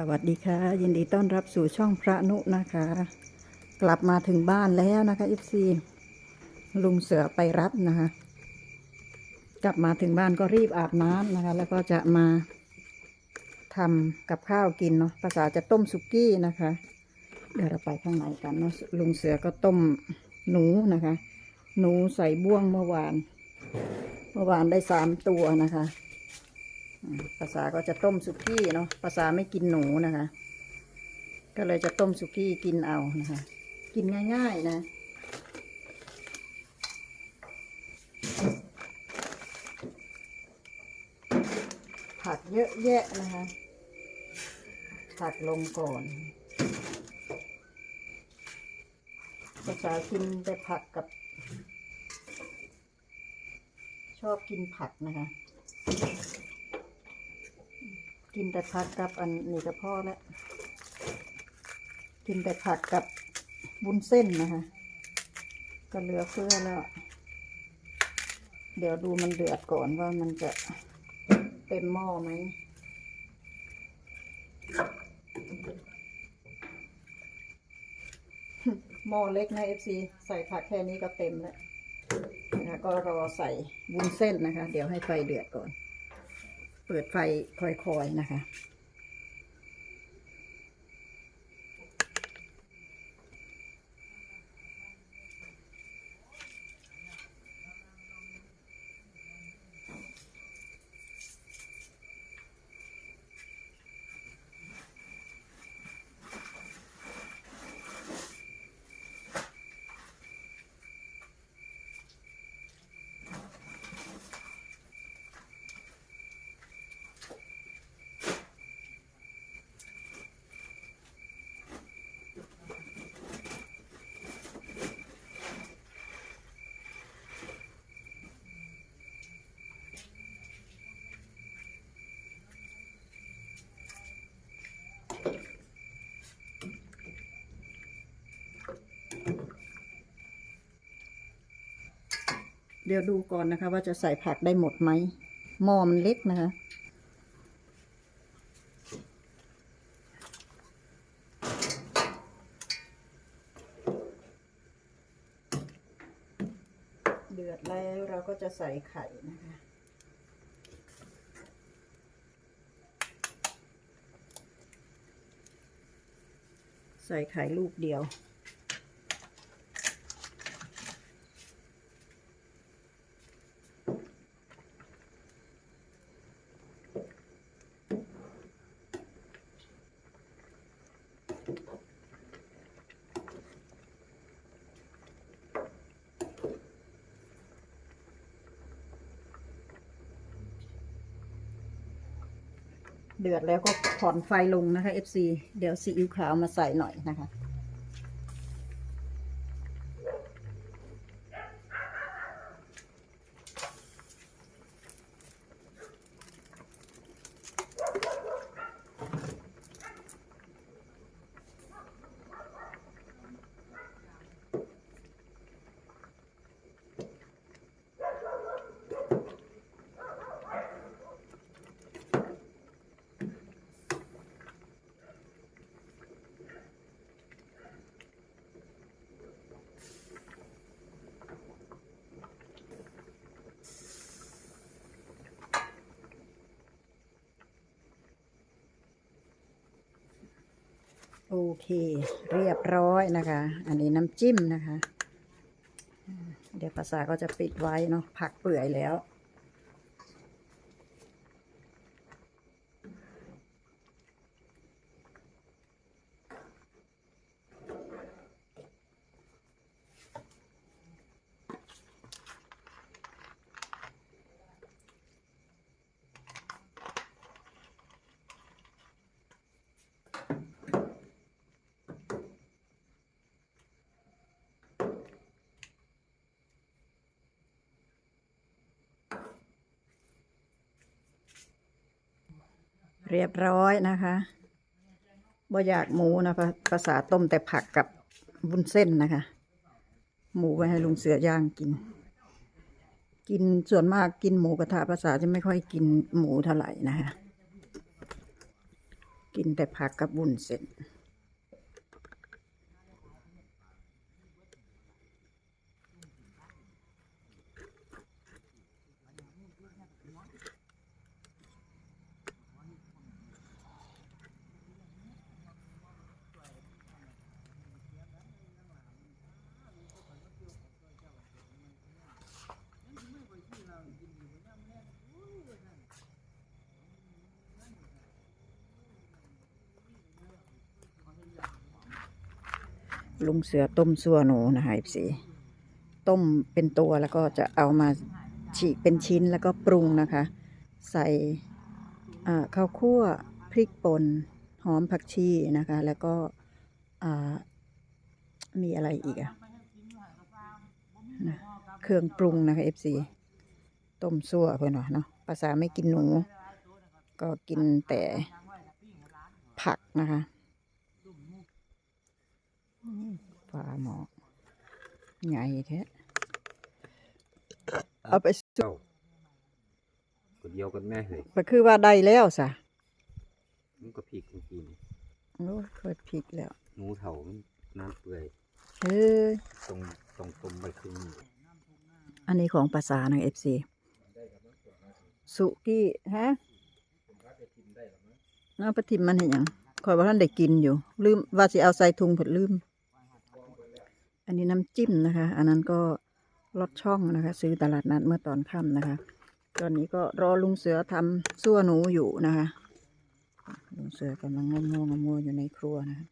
สวัสดีค่ะ ยินดีต้อนรับสู่ช่องพระนุนะคะ กลับมาถึงบ้านแล้วนะคะเอีซีลุงเสือไปรับนะคะ กลับมาถึงบ้านก็รีบอาบน้ำนะคะ แล้วก็จะมาทำกับข้าวกินเนาะภาษาจะต้มสุกี้นะคะ เดี๋ยวเราไปข้างในกันเนาะลุงเสือก็ต้มหนูนะคะ หนูใส่บ่วงเมื่อวาน เมื่อวานได้สามตัวนะคะ ภาษาก็จะต้มสุกี้เนาะภาษาไม่กินหนูนะคะ ก็เลยจะต้มสุกี้กินเอานะคะ กินง่าย ๆ นะผักเยอะแยะนะคะผักลงก่อน ภาษากินแต่ผักกับ ชอบกินผักนะคะ กินแต่ผักกับอันนี้ก็พ่อแล้ว กินแต่ผักกับบุญเส้นนะคะก็เหลือเฟือแล้ว เดี๋ยวดูมันเดือดก่อนว่ามันจะเต็มหม้อไหมหม้อเล็กนะเอฟซีใส่ผักแค่นี้ก็เต็มแล้วนะคะก็รอใส่วุ้นเส้นนะคะ เดี๋ยวให้ไฟเดือดก่อน เปิดไฟค่อยๆนะคะ เดี๋ยวดูก่อนนะคะ ว่าจะใส่ผักได้หมดไหมหม้อมันเล็กนะคะ เดือดแล้วเราก็จะใส่ไข่นะคะใส่ไข่ลูกเดียว เดือดแล้วก็ผ่อนไฟลงนะคะ FC เดี๋ยวซีอิ๊วขาวมาใส่หน่อยนะคะ โอเค เรียบร้อยนะคะ อันนี้น้ำจิ้มนะคะ เดี๋ยวภาษาก็จะปิดไว้เนาะผักเปื่อยแล้ว เรียบร้อยนะคะบ่อยากหมูนะคะภาษาต้มแต่ผักกับวุ้นเส้นนะคะ หมูไว้ให้ลุงเสือย่างกิน กินส่วนมากกินหมูกระทะภาษาจะไม่ค่อยกินหมูเท่าไหร่นะคะ กินแต่ผักกับบุญเส้น ลุงเสือต้มซัวหนูนะคะเอฟซีต้มเป็นตัวแล้วก็จะเอามาฉีกเป็นชิ้นแล้วก็ปรุงนะคะ ใส่ข้าวคั่วพริกป่นหอมผักชีนะคะ แล้วก็มีอะไรอีกอะนะเครื่องปรุงนะคะเอฟซีต้มซั่วเพื่อนว่าเนาะภาษาไม่กินหนู ก็กินแต่ผักนะคะ ปลาหมอกใหญ่แท้เอาไปสุเจ้าคนเดียวกันแม่เฮ้ยก็คือว่าได้แล้วสะมันก็พริกเมื่อกี้นี่โอ้ยเปิดพริกแล้วหนูเถามันน้ำเปื่อยเฮ้ยตรงตรงต้มใบครึ่งนี่อันนี้ของภาษาหนังเอฟซีสุกี้ฮะน้าปะทิมมันเห็นยังคอยว่าท่านได้กินอยู่ ลืมว่าสิเอาใส่ถุงผดลืม อันนี้น้ำจิ้มนะคะ อันนั้นก็ลอดช่องนะคะ ซื้อตลาดนัดเมื่อตอนค่ำนะคะ ตอนนี้ก็รอลุงเสือทำซั่วหนูอยู่นะคะ ลุงเสือกำลังงงงงงอยู่ในครัวนะคะ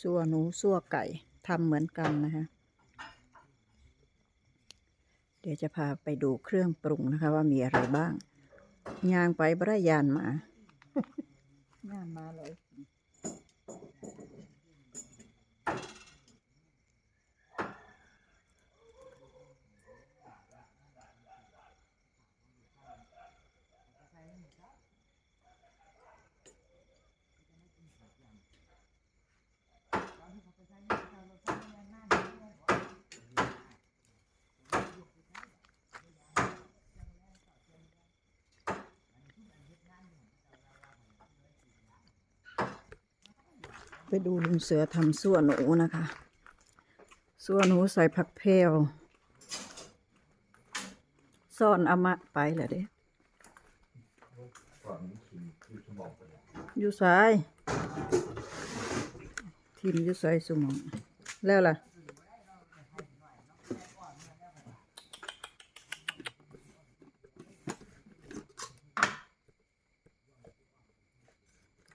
ซั่วหนูซั่วไก่ทำเหมือนกันนะคะ เดี๋ยวจะพาไปดูเครื่องปรุงนะคะ ว่ามีอะไรบ้าง ยางไปบรยานมาย่างมาเลย ไปดูลุงเสือทำซั่วนหนูนะคะซั่วนหนูใส่ผักแพรวซ่อนอามาไปเหรอเด้อยู่สาย ทีมอยู่สายสมองแล้วล่ะ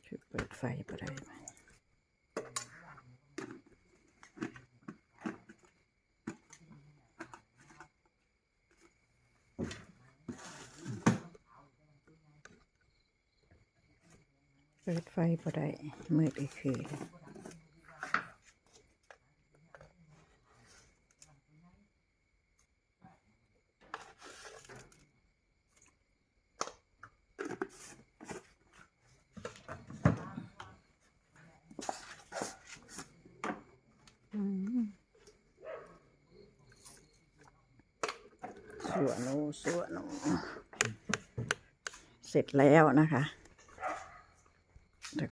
ช่วยเปิดไฟไปได้ไหมเปิดไฟพอได้มืดอีกคือ สวนโนสวนโนเสร็จแล้วนะคะ